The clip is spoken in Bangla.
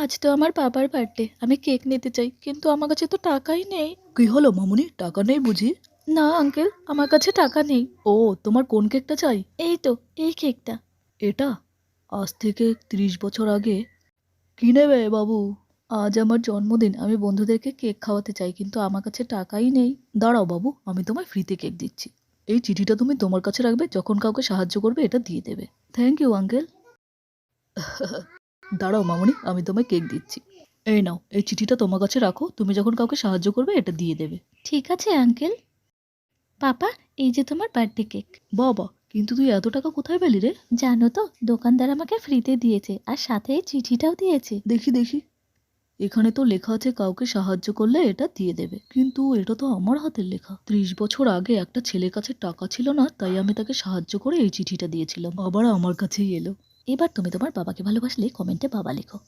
আজ তো আমার বাবার বার্থডে আমি কেক নিতে চাই, কিন্তু আমার কাছে তো টাকাই নেই। কি হলো, মামুনি? টাকা নেই বুঝি? না আঙ্কেল আমার কাছে টাকা নেই। ও, তোমার কোন কেকটা চাই? এই তো, এই কেকটা এটা? আজ থেকে ত্রিশ বছর আগে। কি নেবে বাবু? আজ আমার জন্মদিন, আমি বন্ধুদেরকে কেক খাওয়াতে চাই, কিন্তু আমার কাছে টাকাই নেই। দাঁড়াও বাবু, আমি তোমায় ফ্রিতে কেক দিচ্ছি। এই চিঠিটা তুমি তোমার কাছে রাখবে, যখন কাউকে সাহায্য করবে, এটা দিয়ে দেবে। থ্যাংক ইউ আঙ্কেল দাঁড়াও মামনি আমি তোমায় কেক দিচ্ছি। এই নাও এই চিঠিটা তোমার কাছে রাখো তুমি যখন কাউকে সাহায্য করবে এটা দিয়ে দেবে। ঠিক আছে আঙ্কেল। পাপা এই যে তোমার বার্থডে কেক। বাবা কিন্তু তুই এত টাকা কোথায় পেলি রে? জানো তো দোকানদার আমাকে ফ্রিতে দিয়েছে আর সাথে এই চিঠিটাও দিয়েছে। দেখি দেখি। এখানে তো লেখা আছে কাউকে সাহায্য করলে এটা দিয়ে দেবে। কিন্তু এটা তো আমার হাতের লেখা। ত্রিশ বছর আগে একটা ছেলের কাছে টাকা ছিল না তাই আমি তাকে সাহায্য করে এই চিঠিটা দিয়েছিলাম। আবার আমার কাছেই এলো। এবার তুমি তোমার বাবাকে ভালোবাসলে কমেন্টে বাবা লেখো।